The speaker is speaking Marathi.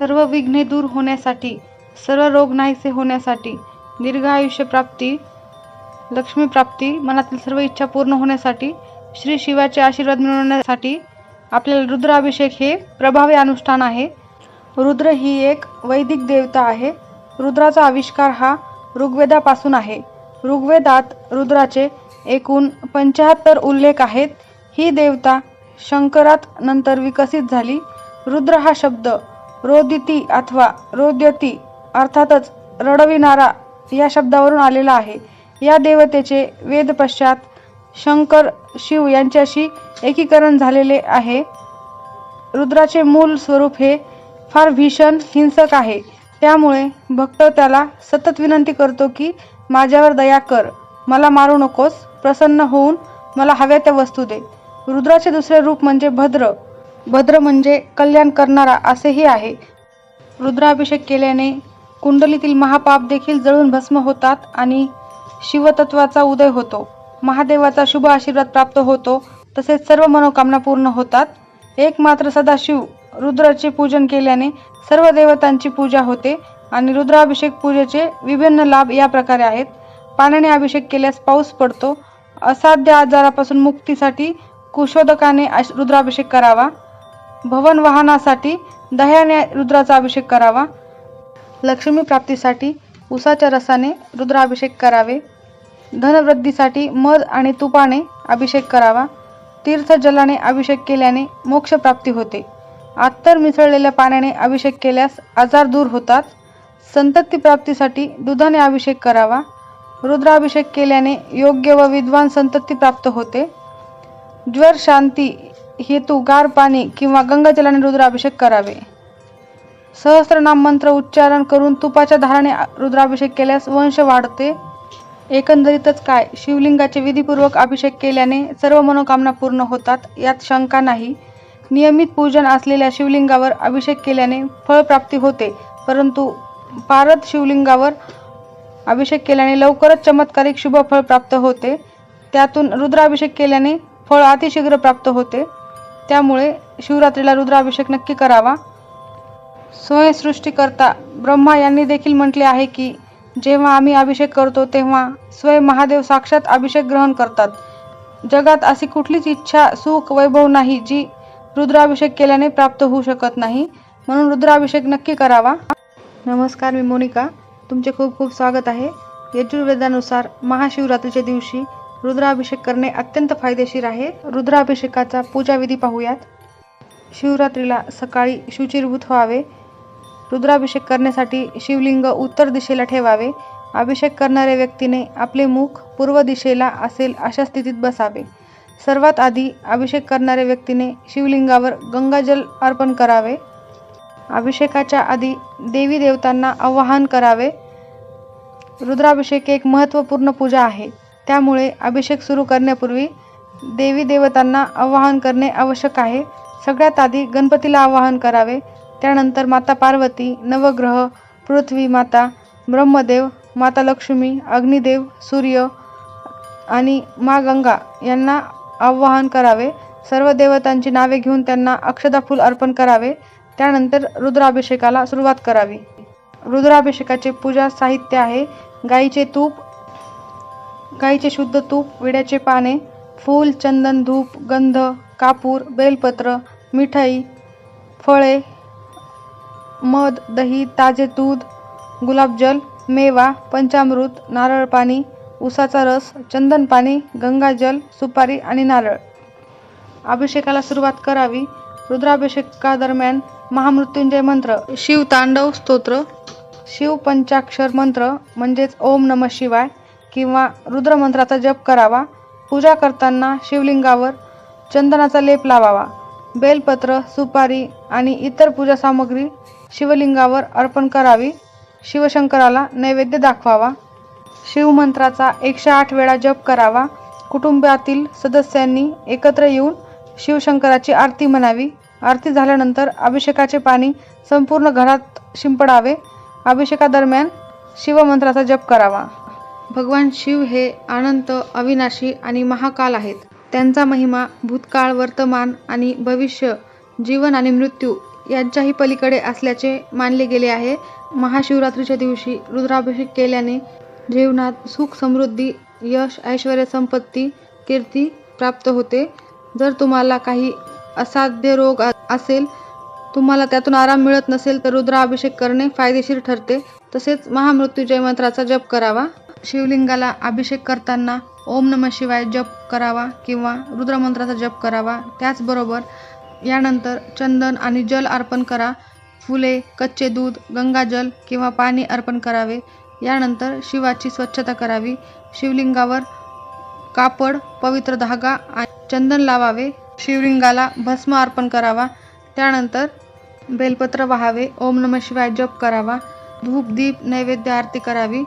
सर्व विघ्ने दूर होण्यासाठी सर्व रोग नाहीसे होण्यासाठी दीर्घ आयुष्य प्राप्ती लक्ष्मी प्राप्ती मनातील सर्व इच्छा पूर्ण होण्यासाठी श्री शिवाचे आशीर्वाद मिळवण्यासाठी आपल्याला रुद्राभिषेक हे प्रभावी अनुष्ठान आहे. रुद्र ही एक वैदिक देवता आहे. रुद्राचा आविष्कार हा ऋग्वेदापासून आहे. ऋग्वेदात रुद्राचे एकूण पंचाहत्तर उल्लेख आहेत. ही देवता शंकरात नंतर विकसित झाली. रुद्र हा शब्द रोदिती अथवा रोद्यती अर्थातच रडविणारा या शब्दावरून आलेला आहे. या देवतेचे वेदपश्चात शंकर शिव यांच्याशी एकीकरण झालेले आहे. रुद्राचे मूल स्वरूप हे फार भीषण हिंसक आहे. त्यामुळे भक्त त्याला सतत विनंती करतो की माझ्यावर दया कर. मला मारू नकोस प्रसन्न होऊन मला हव्या त्या वस्तू दे. रुद्राचे दुसरे रूप म्हणजे भद्र. भद्र म्हणजे कल्याण करणारा असेही आहे. रुद्राभिषेक केल्याने कुंडलीतील महापाप देखील जळून भस्म होतात आणि शिवतत्वाचा उदय होतो. महादेवाचा शुभ आशीर्वाद प्राप्त होतो तसेच सर्व मनोकामना पूर्ण होतात. एक मात्र सदाशिव रुद्राचे पूजन केल्याने सर्व देवतांची पूजा होते आणि रुद्राभिषेक पूजेचे विभिन्न लाभ या प्रकारे आहेत. पाण्याने अभिषेक केल्यास पाऊस पडतो. असाध्य आजारापासून मुक्तीसाठी कुशोदकाने अश- रुद्राभिषेक करावा. भवन वाहनासाठी दह्याने रुद्राचा अभिषेक करावा. लक्ष्मी प्राप्तीसाठी उसाच्या रसाने रुद्राभिषेक करावे. धनवृद्धीसाठी मध आणि तुपाने अभिषेक करावा. तीर्थजलाने अभिषेक केल्याने मोक्षप्राप्ती होते. आत्तर मिसळलेल्या पाण्याने अभिषेक केल्यास आजार दूर होतात. संतती प्राप्तीसाठी दुधाने अभिषेक करावा. रुद्राभिषेक केल्याने योग्य व विद्वान संतती प्राप्त होते. ज्वर शांती हेतू गार पाणी किंवा गंगाजलाने रुद्राभिषेक करावे. सहस्त्रनाम मंत्र उच्चारण करून तुपाच्या धाराने रुद्राभिषेक केल्यास वंश वाढते. एकंदरीतच काय? शिवलिंगाचे विधीपूर्वक अभिषेक केल्याने सर्व मनोकामना पूर्ण होतात यात शंका नाही. नियमित पूजन असलेल्या शिवलिंगावर अभिषेक केल्याने फळप्राप्ती होते परंतु पारद शिवलिंगावर अभिषेक केल्याने लवकरच चमत्कारिक शुभ फळ प्राप्त होते. त्यातून रुद्राभिषेक केल्याने फळ अतिशीघ्र प्राप्त होते. त्यामुळे शिवरात्रीला रुद्राभिषेक नक्की करावा. स्वयंसृष्टीकर्ता ब्रह्मा यांनी देखील म्हटले आहे की जेव्हा आम्ही अभिषेक करतो तेव्हा स्वयं महादेव साक्षात अभिषेक ग्रहण करतात. जगात अशी कुठलीच इच्छा सुख वैभव नाही जी रुद्राभिषेक केल्याने प्राप्त होऊ शकत नाही. म्हणून रुद्राभिषेक नक्की करावा. नमस्कार मी मोनिका. तुमचे खूप खूप स्वागत आहे. यजुर्वेदानुसार महाशिवरात्रीच्या दिवशी रुद्राभिषेक करणे अत्यंत फायदेशीर आहे. रुद्राभिषेकाचा पूजाविधी पाहूयात. शिवरात्रीला सकाळी शुचिरभूत व्हावे. रुद्राभिषेक करण्यासाठी शिवलिंग उत्तर दिशेला ठेवावे. अभिषेक करणाऱ्या व्यक्तीने आपले मुख पूर्व दिशेला असेल अशा स्थितीत बसावे. सर्वात आधी अभिषेक करणाऱ्या व्यक्तीने शिवलिंगावर गंगाजल अर्पण करावे. अभिषेकाच्या आधी देवी देवतांना आवाहन करावे. रुद्राभिषेक एक महत्त्वपूर्ण पूजा आहे. त्यामुळे अभिषेक सुरू करण्यापूर्वी देवी देवतांना आवाहन करणे आवश्यक आहे. सगळ्यात आधी गणपतीला आवाहन करावे. त्यानंतर माता पार्वती नवग्रह पृथ्वी माता ब्रह्मदेव माता लक्ष्मी अग्निदेव सूर्य आणि मा गंगा यांना आवाहन करावे. सर्व देवतांची नावे घेऊन त्यांना अक्षदा फूल अर्पण करावे. त्यानंतर रुद्राभिषेकाला सुरुवात करावी. रुद्राभिषेकाचे पूजा साहित्य आहे. गाईचे तूप गाईचे शुद्ध तूप विड्याचे पाने फूल चंदन धूप गंध कापूर बेलपत्र मिठाई फळे मध दही ताजे दूध गुलाबजल मेवा पंचामृत नारळ पाणी उसाचा रस चंदन पाणी गंगाजल सुपारी आणि नारळ. अभिषेकाला सुरुवात करावी रुद्राभिषेकादरम्यान महामृत्युंजय मंत्र. शिव तांडव स्तोत्र. शिव पंचाक्षर मंत्र म्हणजेच ओम नम शिवाय किंवा रुद्रमंत्राचा जप करावा पूजा करताना शिवलिंगावर चंदनाचा लेप लावावा बेलपत्र सुपारी आणि इतर पूजा सामग्री शिवलिंगावर अर्पण करावी शिवशंकराला नैवेद्य दाखवावा शिवमंत्राचा एकशे आठ वेळा जप करावा कुटुंबातील सदस्यांनी एकत्र येऊन शिवशंकराची आरती म्हणावी आरती झाल्यानंतर अभिषेकाचे पाणी संपूर्ण घरात शिंपडावे अभिषेकादरम्यान शिवमंत्राचा जप करावा. भगवान शिव हे अनंत अविनाशी आणि महाकाल आहेत. त्यांचा महिमा भूतकाळ वर्तमान आणि भविष्य जीवन आणि मृत्यू यांच्याही पलीकडे असल्याचे मानले गेले आहे. महाशिवरात्रीच्या दिवशी रुद्राभिषेक केल्याने जीवनात सुख समृद्धी यश ऐश्वर संपत्ती कीर्ती प्राप्त होते. जर तुम्हाला काही असाध्य रोग असेल तुम्हाला त्यातून आराम मिळत नसेल तर रुद्राभिषेक करणे फायदेशीर ठरते. तसेच महामृत्युंजय मंत्राचा जप करावा. शिवलिंगाला अभिषेक करताना ओम नम शिवाय जप करावा किंवा रुद्रमंत्राचा जप करावा त्याचबरोबर यानंतर चंदन आणि जल अर्पण करा फुले कच्चे दूध गंगाजल किंवा पाणी अर्पण करावे. यानंतर शिवाची स्वच्छता करावी. शिवलिंगावर कापड पवित्र धागा आणि चंदन लावावे. शिवलिंगाला भस्म अर्पण करावा. त्यानंतर बेलपत्र वाहावे. ओम नम शिवाय जप करावा. धूप दीप नैवेद्य आरती करावी.